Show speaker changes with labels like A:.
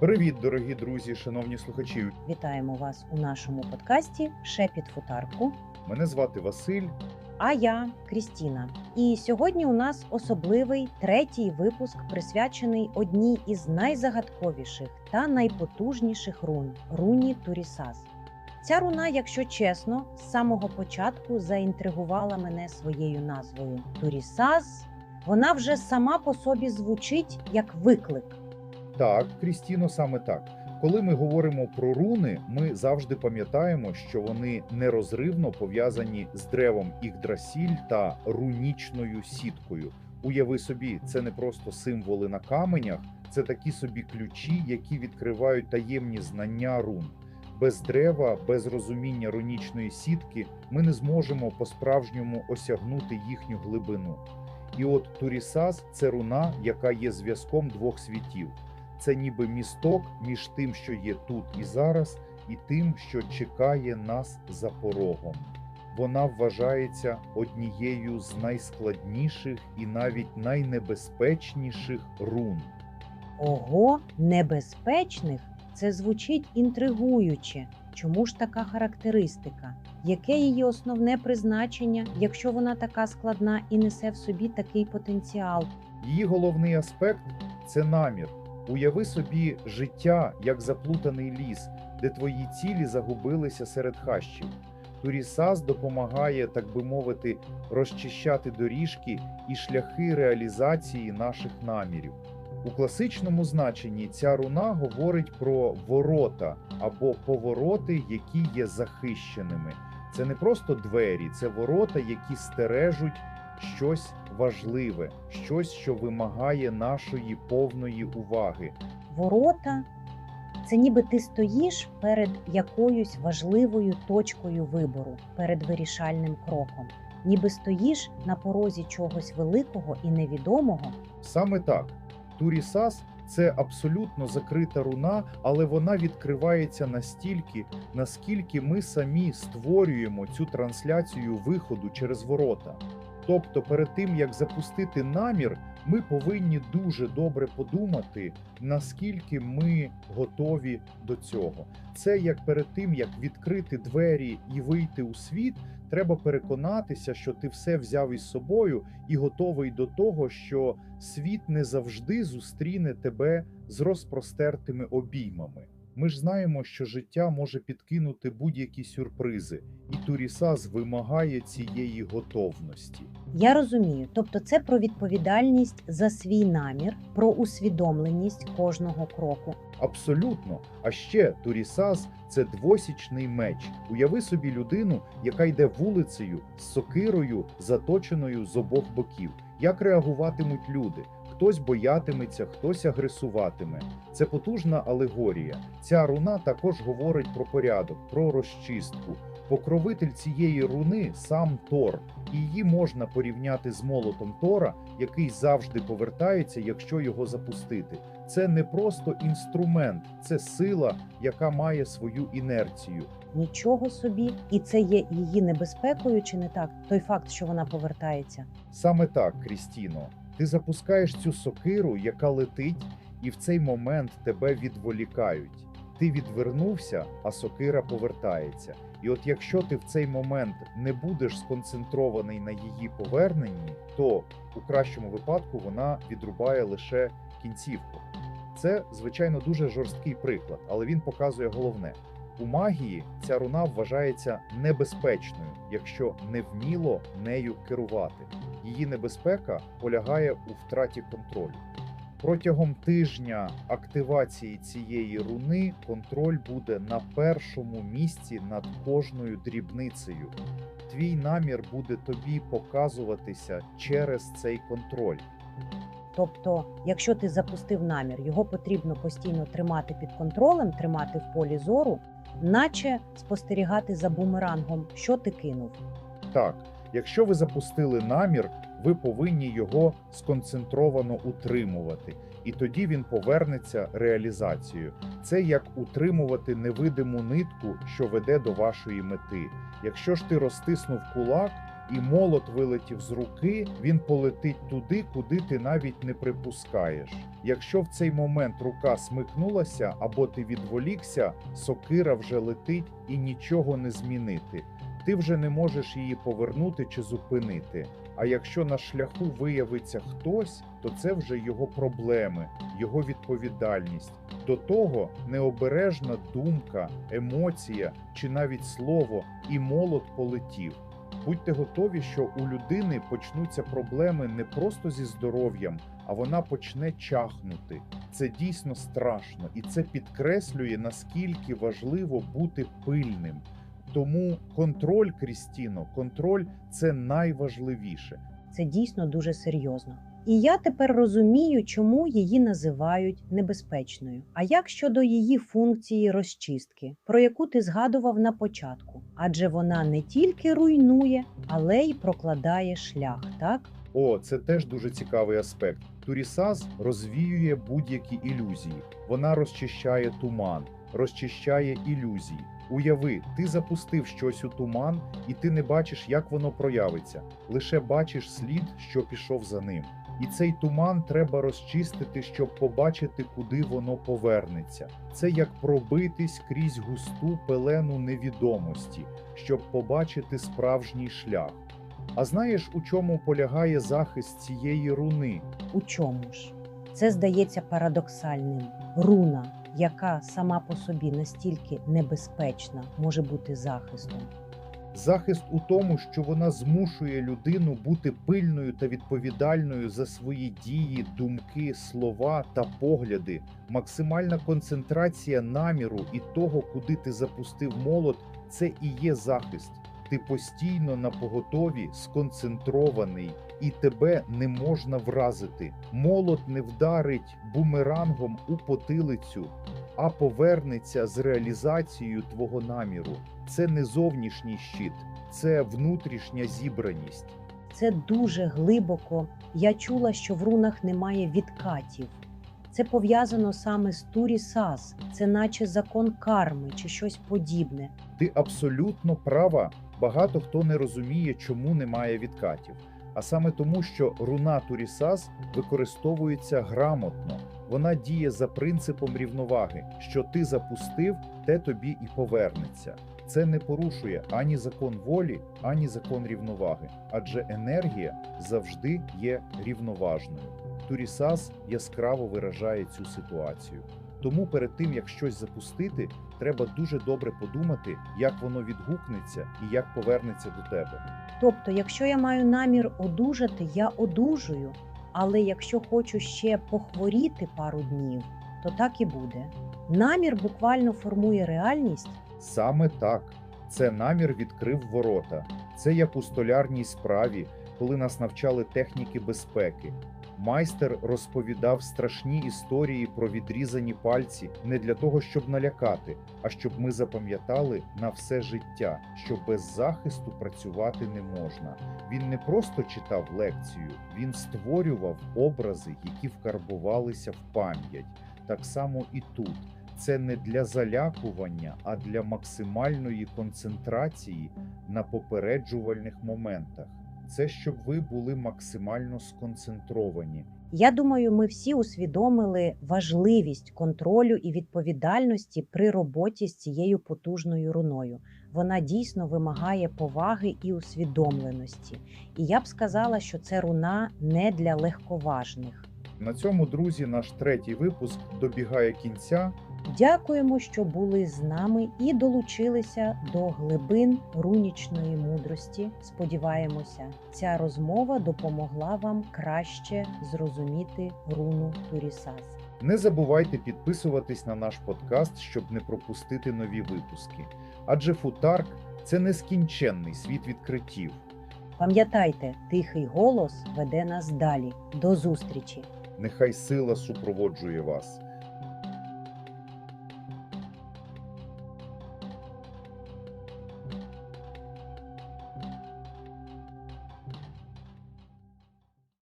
A: Привіт, дорогі друзі, шановні слухачі.
B: Вітаємо вас у нашому подкасті Шепіт футарку.
A: Мене звати Василь.
B: А я Крістіна. І сьогодні у нас особливий третій випуск, присвячений одній із найзагадковіших та найпотужніших рун руні Турісас. Ця руна, якщо чесно, з самого початку заінтригувала мене своєю назвою Турісас. Вона вже сама по собі звучить як виклик.
A: Так, Крістіно, саме так. Коли ми говоримо про руни, ми завжди пам'ятаємо, що вони нерозривно пов'язані з древом Ігдрасіль та рунічною сіткою. Уяви собі, це не просто символи на каменях, це такі собі ключі, які відкривають таємні знання рун. Без дерева, без розуміння рунічної сітки, ми не зможемо по-справжньому осягнути їхню глибину. І от Турісас це руна, яка є зв'язком двох світів. Це ніби місток між тим, що є тут і зараз, і тим, що чекає нас за порогом. Вона вважається однією з найскладніших і навіть найнебезпечніших рун.
B: Ого, небезпечних це звучить інтригуюче. Чому ж така характеристика? Яке її основне призначення, якщо вона така складна і несе в собі такий потенціал?
A: Її головний аспект це намір. Уяви собі життя як заплутаний ліс, де твої цілі загубилися серед хащів. Турісас допомагає, так би мовити, розчищати доріжки і шляхи реалізації наших намірів. У класичному значенні ця руна говорить про ворота або повороти, які є захищеними. Це не просто двері, це ворота, які стережуть щось важливе, щось, що вимагає нашої повної уваги.
B: Ворота це ніби ти стоїш перед якоюсь важливою точкою вибору, перед вирішальним кроком, ніби стоїш на порозі чогось великого і невідомого.
A: Саме так, Турісас це абсолютно закрита руна, але вона відкривається настільки, наскільки ми самі створюємо цю трансляцію виходу через ворота. Тобто, перед тим як запустити намір, ми повинні дуже добре подумати, наскільки ми готові до цього. Це як перед тим, як відкрити двері і вийти у світ, треба переконатися, що ти все взяв із собою і готовий до того, що світ не завжди зустріне тебе з розпростертими обіймами. Ми ж знаємо, що життя може підкинути будь-які сюрпризи, і Турісас вимагає цієї готовності.
B: Я розумію, тобто це про відповідальність за свій намір, про усвідомленість кожного кроку.
A: Абсолютно. А ще Турісас це двосічний меч. Уяви собі людину, яка йде вулицею з сокирою, заточеною з обох боків. Як реагуватимуть люди? Хтось боятиметься, хтось агресуватиме. Це потужна алегорія. Ця руна також говорить про порядок, про розчистку. Покровитель цієї руни сам Тор, і її можна порівняти з молотом Тора, який завжди повертається, якщо його запустити. Це не просто інструмент, це сила, яка має свою інерцію.
B: Нічого собі, і це є її небезпекою, чи не так? Той факт, що вона повертається.
A: Саме так, Крістіно. Ти запускаєш цю сокиру, яка летить, і в цей момент тебе відволікають. Ти відвернувся, а сокира повертається. І от якщо ти в цей момент не будеш сконцентрований на її поверненні, то у кращому випадку вона відрубає лише кінцівку. Це, звичайно, дуже жорсткий приклад, але він показує головне. У магії ця руна вважається небезпечною, якщо невміло нею керувати. Її небезпека полягає у втраті контролю. Протягом тижня активації цієї руни контроль буде на першому місці над кожною дрібницею. Твій намір буде тобі показуватися через цей контроль.
B: Тобто, якщо ти запустив намір, його потрібно постійно тримати під контролем, тримати в полі зору, наче спостерігати за бумерангом, що ти кинув.
A: Так, якщо ви запустили намір, ви повинні його сконцентровано утримувати, і тоді він повернеться реалізацією. Це як утримувати невидиму нитку, що веде до вашої мети. Якщо ж ти розтиснув кулак, і молот вилетів з руки, він полетить туди, куди ти навіть не припускаєш. Якщо в цей момент рука смикнулася або ти відволікся, сокира вже летить і нічого не змінити. Ти вже не можеш її повернути чи зупинити. А якщо на шляху виявиться хтось, то це вже його проблеми, його відповідальність. До того необережна думка, емоція чи навіть слово, і молот полетів. Будьте готові, що у людини почнуться проблеми не просто зі здоров'ям, а вона почне чахнути. Це дійсно страшно, і це підкреслює наскільки важливо бути пильним. Тому контроль, Крістіно, контроль це найважливіше.
B: Це дійсно дуже серйозно. І я тепер розумію, чому її називають небезпечною. А як щодо її функції розчистки, про яку ти згадував на початку? Адже вона не тільки руйнує, але й прокладає шлях, так?
A: О, це теж дуже цікавий аспект. Турісаз розвіює будь-які ілюзії. Вона розчищає туман, розчищає ілюзії. Уяви, ти запустив щось у туман, і ти не бачиш, як воно проявиться. Лише бачиш слід, що пішов за ним. І цей туман треба розчистити, щоб побачити, куди воно повернеться. Це як пробитись крізь густу пелену невідомості, щоб побачити справжній шлях. А знаєш, у чому полягає захист цієї руни?
B: У чому ж? Це здається парадоксальним. Руна, яка сама по собі настільки небезпечна, може бути захистом.
A: Захист у тому, що вона змушує людину бути пильною та відповідальною за свої дії, думки, слова та погляди. Максимальна концентрація наміру і того, куди ти запустив молот, це і є захист. Ти постійно на поготові сконцентрований, і тебе не можна вразити. Молот не вдарить бумерангом у потилицю, а повернеться з реалізацією твого наміру. Це не зовнішній щит, це внутрішня зібраність.
B: Це дуже глибоко. Я чула, що в рунах немає відкатів. Це пов'язано саме з Турісас, це наче закон карми чи щось подібне.
A: Ти абсолютно права. Багато хто не розуміє, чому немає відкатів. А саме тому, що руна Турісас використовується грамотно. Вона діє за принципом рівноваги. Що ти запустив, те тобі і повернеться. Це не порушує ані закон волі, ані закон рівноваги, адже енергія завжди є рівноважною. Турісас яскраво виражає цю ситуацію. Тому перед тим як щось запустити, треба дуже добре подумати, як воно відгукнеться і як повернеться до тебе.
B: Тобто, якщо я маю намір одужати, я одужую. Але якщо хочу ще похворіти пару днів, то так і буде. Намір буквально формує реальність.
A: Саме так. Це намір відкрив ворота. Це як у столярній справі, коли нас навчали техніки безпеки. Майстер розповідав страшні історії про відрізані пальці не для того, щоб налякати, а щоб ми запам'ятали на все життя, що без захисту працювати не можна. Він не просто читав лекцію, він створював образи, які вкарбувалися в пам'ять. Так само і тут. Це не для залякування, а для максимальної концентрації на попереджувальних моментах. Це щоб ви були максимально сконцентровані.
B: Я думаю, ми всі усвідомили важливість контролю і відповідальності при роботі з цією потужною руною. Вона дійсно вимагає поваги і усвідомленості. І я б сказала, що це руна не для легковажних.
A: На цьому, друзі, наш третій випуск добігає кінця.
B: Дякуємо, що були з нами і долучилися до глибин рунічної мудрості. Сподіваємося, ця розмова допомогла вам краще зрозуміти руну Турісас.
A: Не забувайте підписуватись на наш подкаст, щоб не пропустити нові випуски. Адже футарк це нескінченний світ відкриттів.
B: Пам'ятайте, тихий голос веде нас далі. До зустрічі!
A: Нехай сила супроводжує вас.